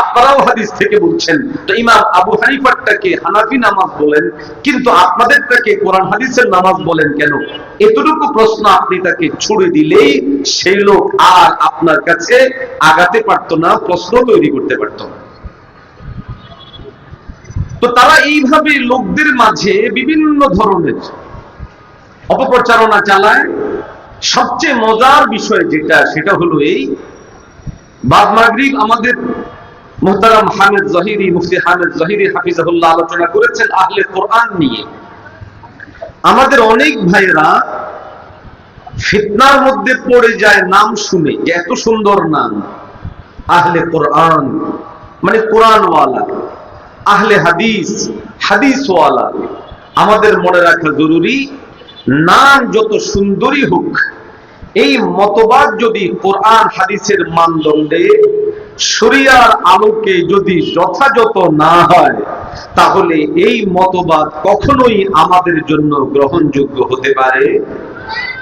আপনারাও হাদিস থেকে বলছেন। তো ইমাম আবু হানিফারটাকে হানাফি নামাজ বলেন, কিন্তু আপনাদেরটাকে কোরআন হাদিসের নামাজ বলেন কেন? এতটুকু প্রশ্ন আপনি তাকে ছুড়ে দিলেই সেই লোক আর আপনার কাছে আগাতে না, প্রশ্ন তৈরি করতে তো তারা এইভাবে লোকদের মাঝে বিভিন্ন ধরনের অপপ্রচারণা চালায়। সবচেয়ে মজার বিষয় যেটা, সেটা হলো এই বাদ মাগরিব আমাদের মোহতারাম হামেদ জহিরি, মুফতি হামেদ জহিরি হাফিজাহুল্লাহ আলোচনা করেছেন আহলে কোরআন নিয়ে। আমাদের অনেক ভাইয়েরা ফিতনার মধ্যে পড়ে যায় নাম শুনে যে এত সুন্দর নাম, আহলে কোরআন মানে কোরআনওয়ালা, আহলে হাদিস, হাদিসওয়ালা। আমাদের মনে রাখা জরুরি, নাম যত সুন্দরী হোক এই মতবাদ যদি কোরআন হাদিসের মানদণ্ডে শরিয়ার আলোকে যদি যথাযথ না হয়, তাহলে এই মতবাদ কখনোই আমাদের জন্য গ্রহণযোগ্য হতে পারে?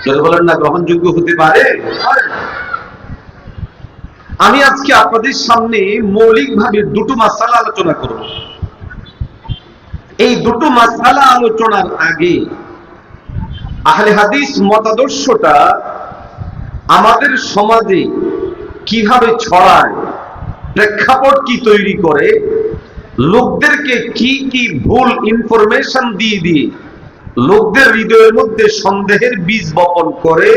যদি বলেন না, গ্রহণযোগ্য হতে পারে? আমি আজকে আপনাদের সামনে মৌলিকভাবে দুটো মাসালা আলোচনা করব। এই দুটো মাসালা আলোচনার আগে আহলে হাদিস মতাদর্শটা আমাদের সমাজে কীভাবে ছড়ায়, প্রেক্ষাপট কি তৈরি করে, লোকদেরকে কি কি ভুল ইনফরমেশন দিয়ে দিয়ে লোকদের হৃদয়ের মধ্যে সন্দেহের বীজ বপন করে,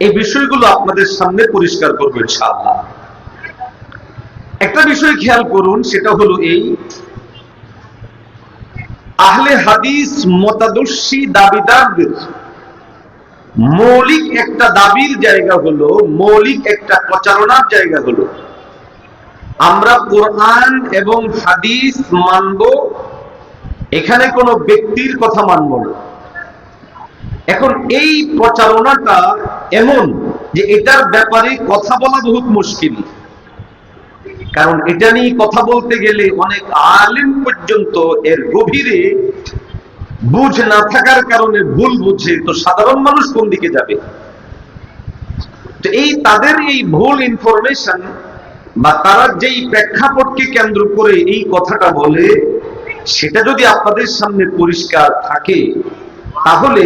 এই বিষয়গুলো আপনাদের সামনে পরিষ্কার করব ইনশাআল্লাহ। একটা বিষয় খেয়াল করুন, সেটা হলো এই, আহলে হাদিস মতাদর্শী দাবিদারদের মৌলিক একটা দাবির জায়গা হলো, মৌলিক একটা প্রচারণার জায়গা হলো। আমরা কোরআন এবং হাদিস মানব, এখানে কোনো ব্যক্তির কথা মানব না। এখন এই প্রচারণাটা এমন যে এটার ব্যাপারে কথা বলা বহুত মুশকিল। কারণ এটা নিয়ে কথা বলতে গেলে অনেক আলিম পর্যন্ত এর গভীরে বুঝ না থাকার কারণে ভুল বুঝে, তো সাধারণ মানুষ কোন দিকে যাবে? এই তাদের এই ভুল ইনফরমেশন বা তারা যেই প্রেক্ষাপটকে কেন্দ্র করে এই কথাটা বলে, সেটা যদি আপনাদের সামনে পরিষ্কার থাকে, তাহলে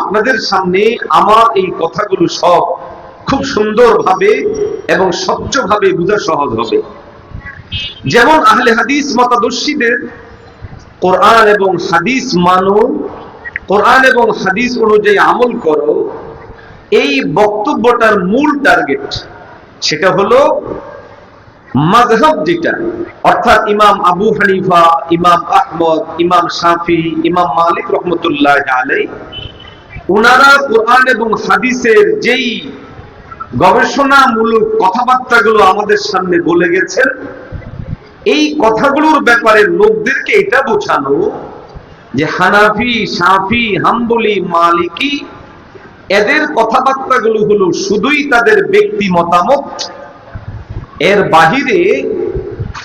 আপনাদের সামনে আমার এই কথাগুলো সব খুব সুন্দরভাবে এবং স্বচ্ছভাবে বোঝা সহজ হবে। যেমন আহলে হাদিস মতাদর্শীদের কোরআন এবং হাদিস মানো, কোরআন এবং হাদিস অনুযায়ী আমল করো, এই বক্তব্যটার মূল টার্গেট সেটা হলো মাযহাব যেটা, অর্থাৎ ইমাম আবু হানিফা, ইমাম আহমদ, ইমাম শাফি, ইমাম মালিক রহমতুল্লাহ আলাই ওনারা কোরআন এবং হাদিসের যেই গবেষণামূলক কথাবার্তাগুলো আমাদের সামনে বলে গেছেন এই কথাগুলোর ব্যাপারে লোকদেরকে এটা বোঝানো যে হানাফি, সাফি, হাম্বলি, মালিকি, এদের কথাবার্তাগুলো হলো শুধুই তাদের ব্যক্তি মতামত। এর বাহিরে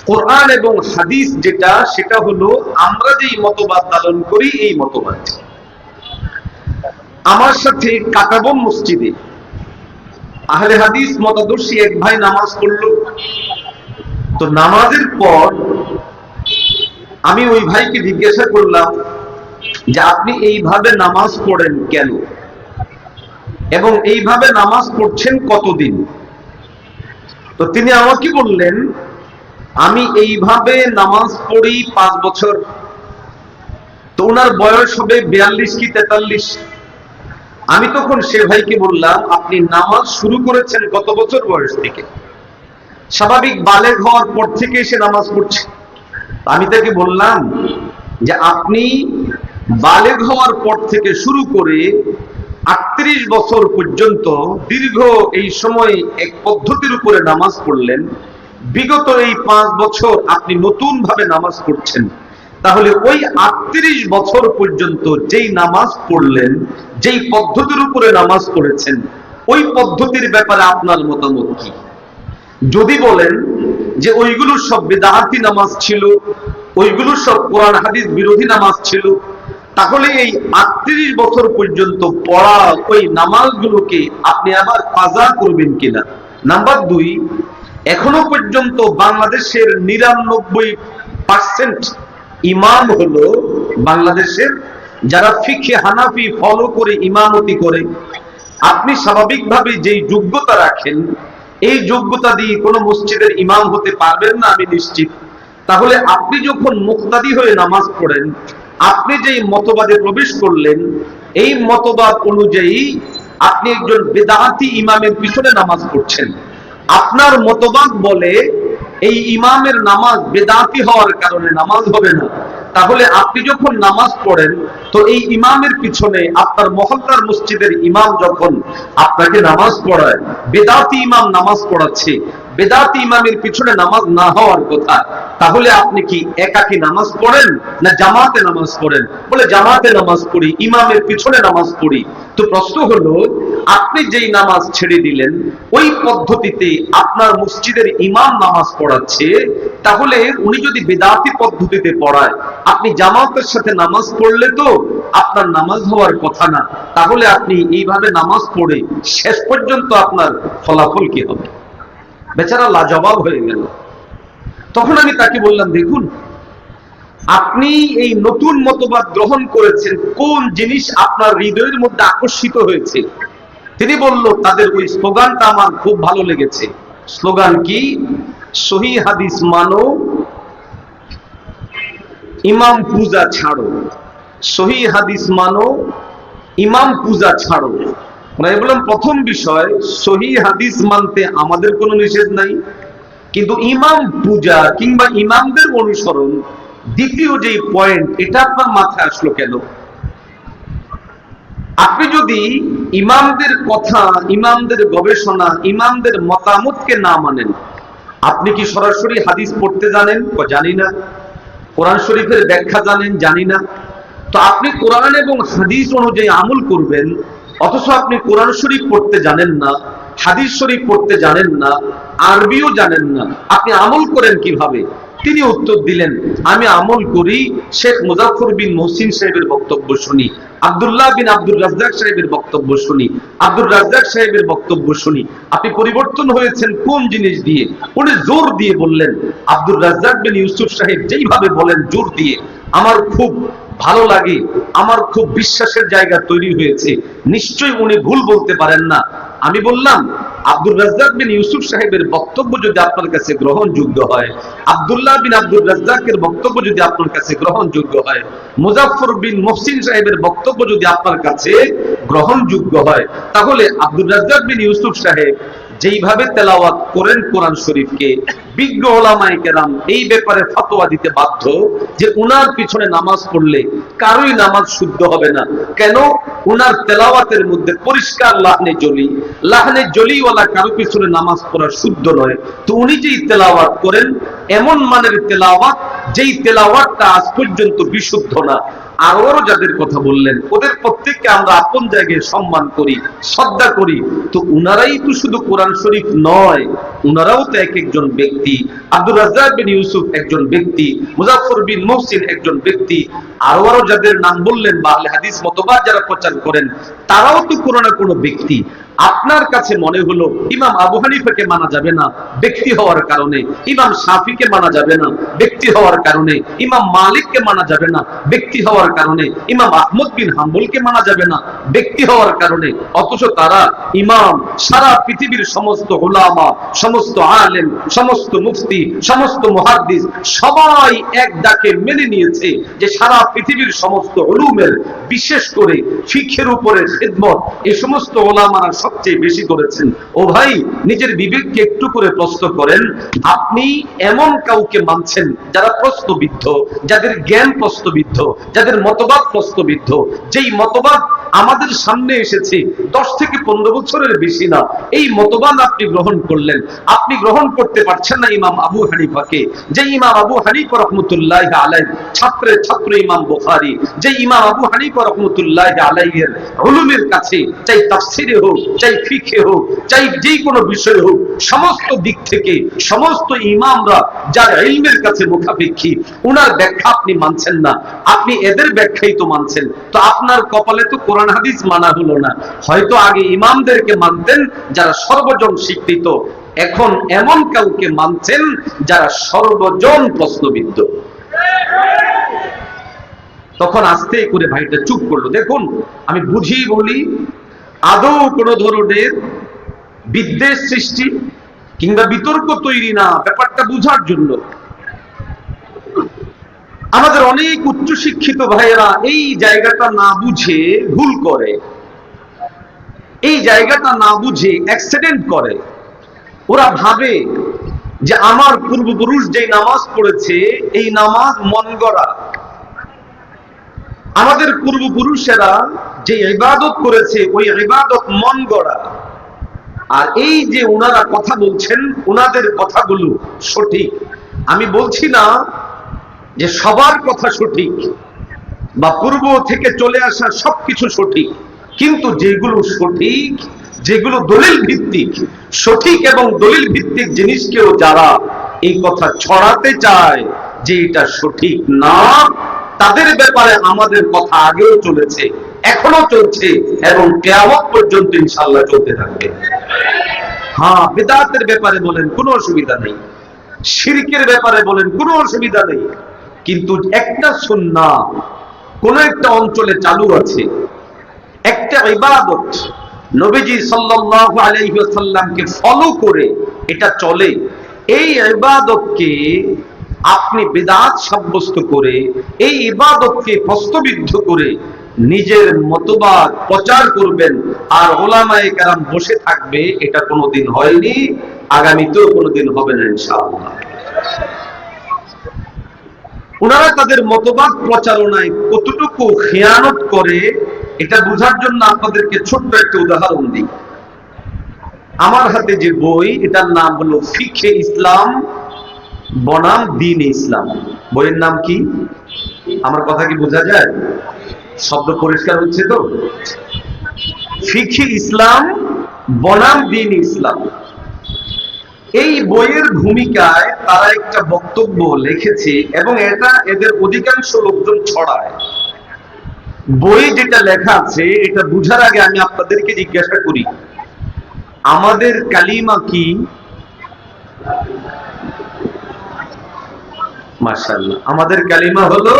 কোরআন এবং হাদিস যেটা, সেটা হলো আমরা যেই মতবাদ পালন করি, এই মতবাদ। আমার সাথে কাটাবন মসজিদে আহলে হাদিস মতাদর্শী এক ভাই নামাজ পড়ল। তো নামাজের পর আমি ওই ভাইকে জিজ্ঞাসা করলাম যে আপনি এইভাবে নামাজ পড়েন কেন? এবং এইভাবে নামাজ পড়ছেন কতদিন? তো তিনি আমাকে বললেন, আমি এইভাবে নামাজ পড়ি পাঁচ বছর। তো ওনার বয়স হবে বিয়াল্লিশ কি তেতাল্লিশ। আমি তখন সে ভাইকে বললাম, আপনি নামাজ শুরু করেছেন কত বছর বয়স থেকে? স্বাভাবিক বালেগ হওয়ার পর থেকে সে নামাজ পড়ছে। আমি তাকে বললাম যে আপনি বালেগ হওয়ার পর থেকে শুরু করে আটত্রিশ বছর পর্যন্ত দীর্ঘ এই সময় এক পদ্ধতির উপরে নামাজ পড়লেন। বিগত এই পাঁচ বছর আপনি নতুন ভাবে নামাজ পড়ছেন। তাহলে ওই আটত্রিশ বছর পর্যন্ত যেই নামাজ পড়লেন, যেই পদ্ধতির উপরে নামাজ পড়েছেন, ওই পদ্ধতির ব্যাপারে আপনার মতামত কি? যদি বলেন যে ওইগুলো সব বেদাহাতি নামাজ ছিল ওইগুলো সব কোরআন, হাদিস বিরোধী নামাজ ছিল, তাহলে এই আটত্রিশ বছর পর্যন্ত পড়া ওই নামাজগুলোকে আপনি আবার কাজা করবেন কিনা? নাম্বার দুই, এখনও পর্যন্ত বাংলাদেশের নিরানব্বই পার্সেন্ট ইমাম হলো বাংলাদেশের যারা ফিখে হানাফি ফলো করে, ইমামতি করে। আপনি স্বাভাবিকভাবে যেই যোগ্যতা রাখেন এই যোগ্যতা দিয়ে কোনো মসজিদের ইমাম হতে পারবেন না, আমি নিশ্চিত। তাহলে আপনি যখন মুক্তাদি হয়ে নামাজ পড়েন, আপনি যেই মতবাদে প্রবেশ করলেন, এই মতবাদ অনুযায়ী আপনি একজন বেদাহাতি ইমামের পিছনে নামাজ পড়ছেন। আপনার মতবাদ বলে, এই ইমামের নামাজ বেদাতি হওয়ার কারণে নামাজ হবে না। তাহলে আপনি যখন নামাজ পড়েন, তো এই ইমামের পিছনে আপনার মহল্লার মসজিদের ইমাম যখন আপনাকে নামাজ পড়ায়, বেদাতি ইমাম নামাজ পড়াচ্ছে, বেদাতি ইমামের পিছনে নামাজ না হওয়ার কথা, তাহলে আপনি কি একাকি নামাজ পড়েন না জামাতে নামাজ পড়েন? বলে, জামাতে নামাজ পড়ি, ইমামের পিছনে নামাজ পড়ি। তো প্রশ্ন হলো আপনি যেই নামাজ ছেড়ে দিলেন, ওই পদ্ধতিতে আপনার মসজিদের ইমাম নামাজ পড়াচ্ছে, তাহলে উনি যদি বেদাতি পদ্ধতিতে পড়ায়, আপনি জামাতের সাথে নামাজ পড়লে তো আপনার নামাজ হওয়ার কথা না। তাহলে আপনি এইভাবে নামাজ পড়ে শেষ পর্যন্ত আপনার ফলাফল কি হবে? বেচারা লাজবাব হয়ে গেল। তখন আমি তাকে বললাম, দেখুন, আপনি এই নতুন মতবাদ গ্রহণ করেছেন, কোন জিনিস আপনার হৃদয়ের মধ্যে আকর্ষিত হয়েছে? তিনি বলল, তাদের ওই স্লোগানটা আমার খুব ভালো লেগেছে। স্লোগান কি? সহি হাদিস মানো, ইমাম পূজা ছাড়ো। সহি হাদিস মানো, ইমাম পূজা ছাড়ো। মানে বললাম, প্রথম বিষয়, সহি হাদিস মানতে আমাদের কোনো নিষেধ নাই। কিন্তু ইমাম পূজা কিংবা ইমামদের অনুসরণ, দ্বিতীয় যে পয়েন্ট এটা আপনার মাথায় আসলো কেন? আপনি যদি ইমামদের কথা, ইমামদের গবেষণা, ইমামদের মতামতকে না মানেন, আপনি কি সরাসরি হাদিস পড়তে জানেন? জানি না। কোরআন শরীফের ব্যাখ্যা জানেন? জানি না। তো আপনি কোরআন এবং হাদিস অনুযায়ী আমল করবেন, অথচ আপনি কোরআন শরীফ পড়তে জানেন না, হাদিস শরীফ পড়তে জানেন না, আরবিও জানেন না। আপনি আমল করেন কীভাবে? তিনি উত্তর দিলেন, আমি আমল করি, শেখ মুজাফর বিন মহসিন সাহেবের বক্তব্য শুনি, আব্দুল্লাহ বিন আব্দুল রাজ্জাক সাহেবের বক্তব্য শুনি আব্দুল রাজ্জাক সাহেবের বক্তব্য শুনি। আপনি পরিবর্তন হয়েছেন কোন জিনিস দিয়ে? উনি জোর দিয়ে বললেন আব্দুল রাজ্জাক বিন ইউসুফ সাহেব যেইভাবে বলেন জোর দিয়ে, আমার খুব ভালো লাগে, আমার খুব বিশ্বাসের জায়গা তৈরি হয়েছে। নিশ্চয়ই উনি ভুল বলতে পারেন না। আমি বললাম আব্দুল রাজ্জাক বিন ইউসুফ সাহেবের বক্তব্য যদি আপনার কাছে গ্রহণযোগ্য হয়, আবদুল্লাহ বিন আব্দুল রাজ্জাকের বক্তব্য যদি আপনার কাছে গ্রহণযোগ্য হয় মুজাফর বিন মহসিন সাহেবের বক্তব্য যদি আপনার কাছে গ্রহণযোগ্য হয়, তাহলে আব্দুল রাজ্জাক বিন ইউসুফ সাহেব যেইভাবে তেলাওয়াত করেন কোরআন শরীফকে, বিজ্ঞ ওলামায়ে কেরাম এই ব্যাপারে ফতোয়া দিতে বাধ্য যে উনার পিছনে নামাজ পড়লে কারোই নামাজ শুদ্ধ হবে না। কেন? উনার তেলাওয়াতের মধ্যে পরিষ্কার লাহনে জলি লাহনে জলিওয়ালা কারও পিছনে নামাজ পড়া শুদ্ধ নয়। তো উনি যেই তেলাওয়াত করেন, এমন মানের তেলাওয়াত যেই তেলাওয়াতটা আজ পর্যন্ত বিশুদ্ধ না। আরও যাদের কথা বললেন, ওদের প্রত্যেককে আমরা আপন জায়গায় সম্মান করি, শ্রদ্ধা করি। তো উনারাই তো শুধু কোরআন শরীফ নয়, উনারাও তো এক একজন ব্যক্তি। আব্দুল রাজ্জাক বিন ইউসুফ একজন ব্যক্তি মুজাফর বিন মহসিন একজন ব্যক্তি। আরও আরও যাদের নাম বললেন বা হাদিস মতবাদ যারা প্রচার করেন, তারাও তো কোনো না কোনো ব্যক্তি। আপনার কাছে মনে হলো ইমাম আবু হানিফাকে মানা যাবে না, ব্যক্তি হওয়ার কারণে, ইমাম শাফিকে মানা যাবে না, ব্যক্তি হওয়ার কারণে, ইমাম মালিককে মানা যাবে না, ব্যক্তি হওয়ার কারণে, ইমাম আহমদ বিন হাম্বলকে মানা যাবে না, ব্যক্তি হওয়ার কারণে, অথচ তারা ইমাম সারা পৃথিবীর সমস্ত ওলামা সমস্ত আলেম, সমস্ত মুফতি, সমস্ত মুহাদ্দিস, সবাই এক ডাকে মেনে নিয়েছে যে সারা পৃথিবীর সমস্ত উলুমের, বিশেষ করে ফিখের উপরে খেদমত এই সমস্ত ওলামারা সবচেয়ে বেশি করেছেন। ও ভাই, নিজের বিবেককে একটু করে প্রশ্ন করেন, আপনি এমন কাউকে মানছেন যারা প্রশ্নবিদ্ধ, যাদের জ্ঞান প্রশ্নবিদ্ধ, যাদের মতবাদ প্রশ্নবিদ্ধ? যেই মতবাদ আমাদের সামনে এসেছে, দশ থেকে পনেরো বছরের বেশি না, এই মতবাদ আপনি গ্রহণ করলেন। আপনি গ্রহণ করতে পারছেন না ইমাম আবু হানিফাকে। যে ইমাম আবু হানিফা রহমতুল্লাহ আলাই ছাত্রের ছাত্র ইমাম বুখারি যে ইমাম আবু হানিফা রহমতুল্লাহ আলাইয়ের হলুমের কাছে, চাই তাফসিরে হোক চাই ফিখে হোক, চাই যে কোনো বিষয় হোক, সমস্ত দিক থেকে সমস্ত ইমামরা যার ইলমের কাছে মুখাপেক্ষী, উনার ব্যাখ্যা আপনি মানছেন না। আপনি এদের ব্যাখ্যাই তো মানছেন। তো আপনার কপালে তো কোরআন হাদিস মানা হলো না। হয়তো আগে ইমামদেরকে মানতেন যারা সর্বজন স্বীকৃত এখন এমন কাউকে মানছেন যারা সর্বজন প্রশ্নবিদ্ধ। তখন আস্তে করে ভাইটা চুপ করল। দেখুন, আমি বুঝি বলি আদৌ কোনো ধরনের বিদ্বেষ সৃষ্টি কিংবা বিতর্ক তৈরি না, ব্যাপারটা বুঝার জন্য। আমাদের অনেক উচ্চ শিক্ষিত ভাইয়েরা এই জায়গাটা না বুঝে ভুল করে। এই জায়গাটা না বুঝে অ্যাক্সিডেন্ট করে। ওরা ভাবে যে আমার পূর্বপুরুষ যে নামাজ পড়েছে, এই নামাজ মন গড়া। আমাদের পূর্বপুরুষেরা যে ইবাদত করেছে, ওই ইবাদত মন গড়া। আর এই যে ওনারা কথা বলছেন ওনাদের কথাগুলো সঠিক। আমি বলছি না যে সবার কথা সঠিক বা পূর্ব থেকে চলে আসা সবকিছু সঠিক, কিন্তু যেগুলো সঠিক, যেগুলো দলিল ভিত্তিক, সঠিক এবং দলিল ভিত্তিক জিনিসকেও যারা এই কথা ছড়াতে চায় যে এটা সঠিক না তাদের ব্যাপারে আমাদের কথা আগেও চলেছে এখনও চলছে এবং কেয়ামত পর্যন্ত ইনশাল্লাহ চলতে থাকবে। হ্যাঁ বেদাতের ব্যাপারে বলেন, কোনো অসুবিধা নেই। শিরকের ব্যাপারে বলেন, কোনো অসুবিধা নেই। কিন্তু একটা সুন্না কোন একটা অঞ্চলে চালু আছে। একটা ইবাদত নবীজি সাল্লাল্লাহু আলাইহি ওয়াসাল্লামকে ফলো করে এটা চলে। এই ইবাদতকে আপনি বিদাত সাব্যস্ত করে, এই ইবাদতকে প্রস্তবিদ্ধ করে নিজের মতবাদ প্রচার করবেন আর ওলামায়ে কেরাম বসে থাকবে, এটা কোনোদিন হয়নি, আগামীতেও কোনোদিন হবে না ইনশাআল্লাহ। ওনারা তাদের মতবাদ প্রচারণায় কতটুকু খেয়ানত করে, এটা বোঝার জন্য আপনাদেরকে ছোট্ট একটা উদাহরণ দিই। আমার হাতে যে বই, এটার নাম হলো ফিখে ইসলাম বনাম দিন ইসলাম। বইয়ের নাম কি? আমার কথা কি বোঝা যায়? শব্দ পরিষ্কার হচ্ছে তো? ফিখে ইসলাম, বনাম দিন ইসলাম। এই বইয়ের ভূমিকায় তারা একটা বক্তব্য লিখেছে এবং এটা এদের অধিকাংশ লোকজন ছড়ায়। বই যেটা লেখা আছে, এটা বুঝার আগে আমি আপনাদেরকে জিজ্ঞাসা করি, আমাদের কালিমা কি? মাশাআল্লাহ। আমাদের কালিমা হলো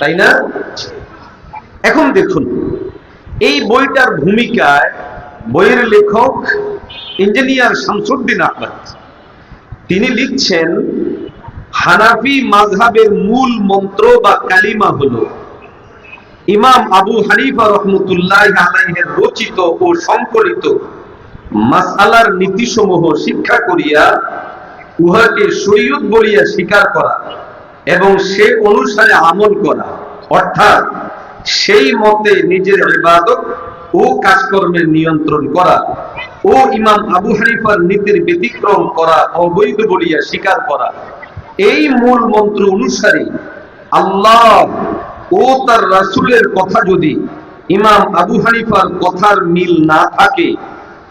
তাই না? এখন দেখুন, এই বইটার ভূমিকায় বইয়ের লেখক ইঞ্জিনিয়ার শামসুদ্দিন আহমদ। তিনি লিখছেন, হানাফি মাযহাবের মূল মন্ত্র বা কালিমা হলো, ইমাম আবু হানিফা রহমতুল্লাহ আলাইহের রচিত ও সংকলিত মাসালার নীতিসমূহ শিক্ষা করিয়া উহাকে শরীয়ত বলিয়া স্বীকার করা এবং সে অনুসারে আমল করা। অর্থাৎ সেই মতে নিজের ইবাদত ও কাজকর্মের নিয়ন্ত্রণ করা ও ইমাম আবু হানিফার নীতির ব্যতিক্রম করা, অবৈধ বলিয়া স্বীকার করা। এই মূল মন্ত্র অনুসারে আল্লাহ ও তার রাসূলের কথা যদি ইমাম আবু হানিফার কথার মিল না থাকে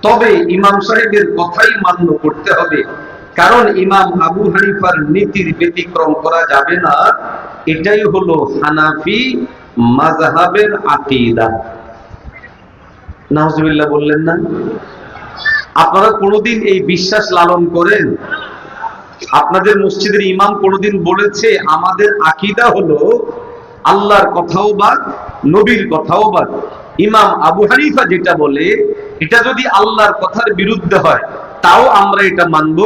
তবে ইমাম সাহেবের কথাই মান্য করতে হবে। কারণ ইমাম আবু হানিফার নীতির ব্যতিক্রম করা যাবে না। এটাই হলো হানাফি মাযহাবের আকীদা। নাউজুবিল্লাহ বললেন না? আপনারা কোনোদিন এই বিশ্বাস লালন করেন? আপনাদের মসজিদের ইমাম কোনোদিন বলেছে, আমাদের আকীদা হলো আল্লাহর কথাও বাদ, নবীর কথাও বাদ। ইমাম আবু হানিফা যেটা বলে এটা যদি আল্লাহর কথার বিরুদ্ধে হয়, তাও আমরা এটা মানব।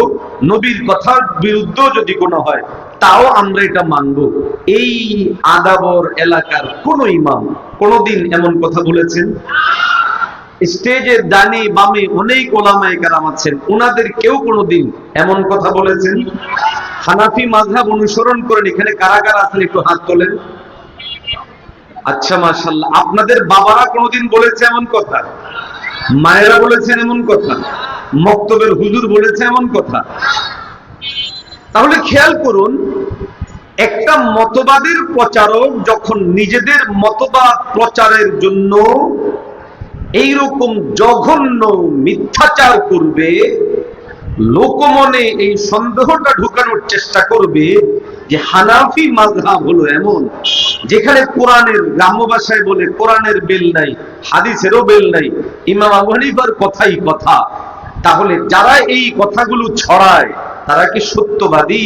নবীর কথার বিরুদ্ধ যদি কোনো হয়, তাও আমরা এটা মানব। এই আদাবর এলাকার কোন ইমাম কোনদিন এমন কথা বলেছেন? স্টেজের ডানে বামে অনেক ওলামায়ে কারাম আছেন, ওনাদের কেউ কোনোদিন এমন কথা বলেছেন? হানাফি মাযহাব অনুসরণ করেন, এখানে কারা কারা আছেন একটু হাত তোলেন। আচ্ছা মাশাল্লাহ আপনাদের বাবারা কোনোদিন বলেছে এমন কথা? মায়েরা বলেছেন এমন কথা, মক্তবের হুজুর বলেছে এমন কথা। তাহলে খেয়াল করুন, একটা মতবাদের প্রচারক যখন নিজেদের মতবাদ প্রচারের জন্য এইরকম জঘন্য মিথ্যাচার করবে লোকমনে এই সন্দেহটা ঢুকানোর চেষ্টা করবে যে হানাফি মাঝহাব হলো এমন, যেখানে কোরআনের গ্রাম্য ভাষায় বলে কোরআনের বেল নাই, হাদিসেরও বেল নাই, ইমাম আবু হানিফার কথাই কথা। তাহলে যারা এই কথাগুলো ছড়ায়, তারা কি সত্যবাদী?